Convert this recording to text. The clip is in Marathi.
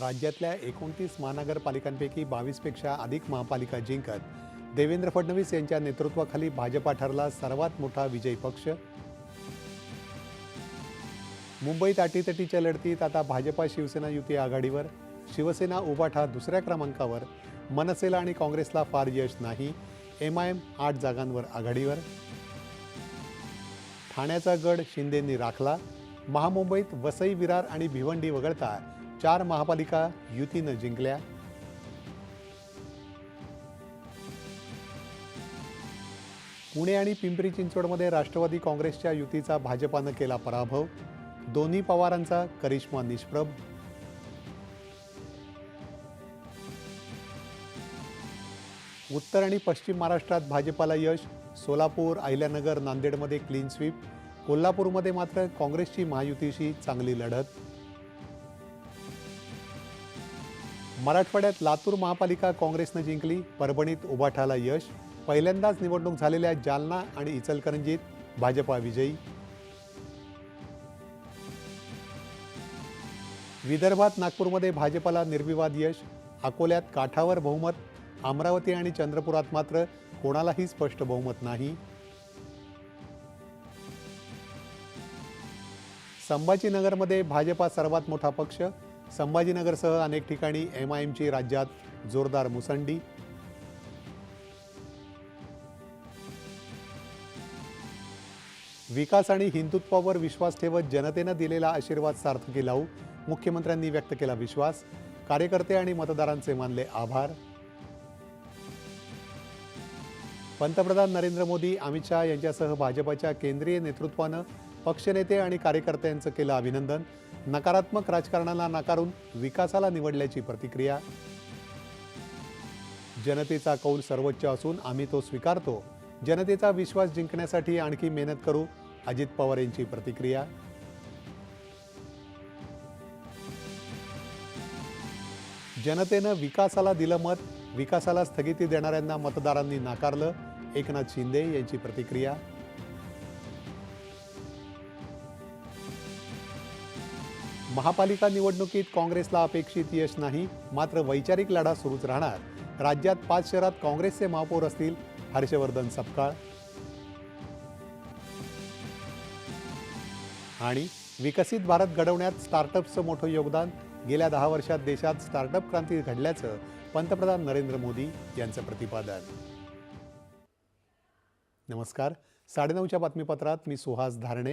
राज्यातल्या एकोणतीस महानगरपालिकांपैकी बावीसपेक्षा अधिक महापालिका जिंकत. देवेंद्र फडणवीस यांच्या नेतृत्वाखाली भाजपा ठरला सर्वात मोठा विजयी पक्ष. मुंबईत अटीतटीच्या लढतीत आता भाजपा शिवसेना युती आघाडीवर. शिवसेना उभाठा दुसऱ्या क्रमांकावर. मनसेला आणि काँग्रेसला फार यश नाही. एम आय एम आठ जागांवर आघाडीवर. ठाण्याचा गड शिंदेंनी राखला. महामुंबईत वसई विरार आणि भिवंडी वगळता चार महापालिका युतीनं जिंकल्या. पुणे आणि पिंपरी चिंचवडमध्ये राष्ट्रवादी काँग्रेसच्या युतीचा भाजपानं केला पराभव. दोन्ही पवारांचा करिश्मा निष्प्रभ. उत्तर आणि पश्चिम महाराष्ट्रात भाजपाला यश. सोलापूर अहिल्यानगर नांदेडमध्ये क्लीन स्वीप. कोल्हापूरमध्ये मात्र काँग्रेसची महायुतीशी चांगली लढत. मराठवाड्यात लातूर महापालिका काँग्रेसनं जिंकली परभणीत उभाठाला यश पहिल्यांदाच निवडणूक झालेल्या जालना आणि इचलकरंजीत भाजपा विजयी. विदर्भात नागपूरमध्ये भाजपाला निर्विवाद यश अकोल्यात काठावर बहुमत अमरावती आणि चंद्रपुरात मात्र कोणालाही स्पष्ट बहुमत नाही. संभाजीनगरमध्ये भाजपा सर्वात मोठा पक्ष संभाजीनगरसह अनेक ठिकाणी एम आय एमची राज्यात जोरदार मुसंडी. विकास आणि हिंदुत्वावर विश्वास ठेवत जनतेनं दिलेला आशीर्वाद सार्थकी लावू मुख्यमंत्र्यांनी व्यक्त केला विश्वास. कार्यकर्ते आणि मतदारांचे मानले आभार. पंतप्रधान नरेंद्र मोदी अमित शहा यांच्यासह भाजपाच्या केंद्रीय नेतृत्वानं पक्षनेते आणि कार्यकर्त्यांचं केलं अभिनंदन. नकारात्मक राजकारणाला नाकारून विकासाला निवडल्याची प्रतिक्रिया. जनतेचा कौल सर्वोच्च असून आम्ही तो स्वीकारतो. जनतेचा विश्वास जिंकण्यासाठी आणखी मेहनत करू अजित पवार यांची प्रतिक्रिया. जनतेनं विकासाला दिलं मत विकासाला स्थगिती देणाऱ्यांना मतदारांनी नाकारलं एकनाथ शिंदे यांची प्रतिक्रिया. महापालिका निवडणुकीत काँग्रेसला अपेक्षित यश नाही मात्र वैचारिक लढा सुरूच राहणार. राज्यात पाच शहरात काँग्रेसचे महापौर असतील हर्षवर्धन सपकाळ. आणि विकसित भारत घडवण्यात स्टार्टअप्सचं मोठं योगदान. गेल्या दहा वर्षात देशात स्टार्टअप क्रांती घडल्याचं पंतप्रधान नरेंद्र मोदी यांचं प्रतिपादन. नमस्कार. साडेनऊच्या बातमीपत्रात मी सुहास धारणे.